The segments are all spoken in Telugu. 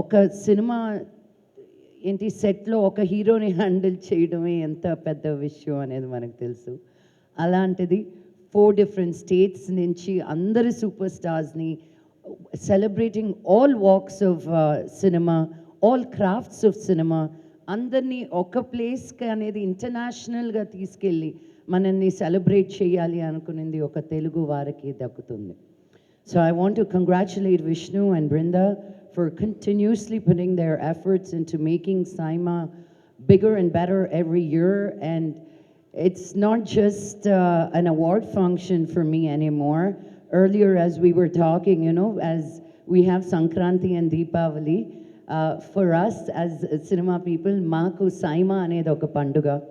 ఒక సినిమా ఏంటి సెట్లో ఒక హీరోని హ్యాండిల్ చేయడమే ఎంత పెద్ద విషయం అనేది మనకు తెలుసు. అలాంటిది ఫోర్ డిఫరెంట్ స్టేట్స్ నుంచి అందరి super స్టార్స్ని celebrating all walks of cinema all crafts of cinema అందరినీ ఒక ప్లేస్కి అనేది ఇంటర్నేషనల్గా తీసుకెళ్ళి మనల్ని సెలబ్రేట్ చేయాలి అనుకునేది ఒక తెలుగు వారికి దక్కుతుంది. So I want to congratulate Vishnu and Brinda for continuously putting their efforts into making SIMA bigger and better every year. And it's not just uh, an award function for me anymore. Earlier, as we were talking, you know, as we have Sankranti and Deepavali, uh, for us as cinema people, Maku Saima Anedoka Panduga.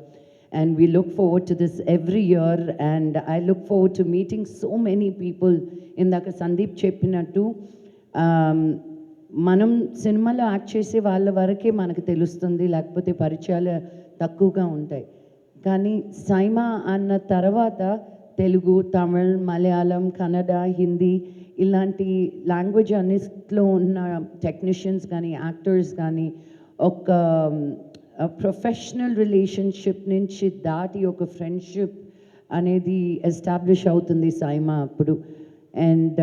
And we look forward to this every year. And I look forward to meeting so many people in the Sandeep Chepinattu. Um, మనం సినిమాలో యాక్ట్ చేసే వాళ్ళ వరకే మనకు తెలుస్తుంది లేకపోతే పరిచయాలు తక్కువగా ఉంటాయి. కానీ సైమా అన్న తర్వాత తెలుగు తమిళ్ మలయాళం కన్నడ హిందీ ఇలాంటి లాంగ్వేజ్ అన్నిట్లో ఉన్న టెక్నీషియన్స్ కానీ యాక్టర్స్ కానీ ఒక ప్రొఫెషనల్ రిలేషన్షిప్ నుంచి దాటి ఒక ఫ్రెండ్షిప్ అనేది ఎస్టాబ్లిష్ అవుతుంది సైమా అప్పుడు. And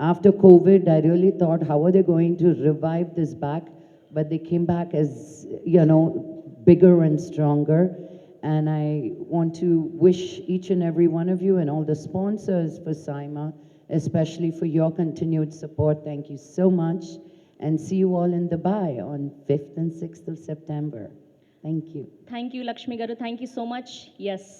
After COVID, I really thought, how are they going to revive this back? But they came back as, you know, bigger and stronger. And I want to wish each and every one of you and all the sponsors for SIMA, especially for your continued support. Thank you so much. And see you all in Dubai on 5th and 6th of September. Thank you. Thank you, Lakshmi Garu. Thank you so much. Yes.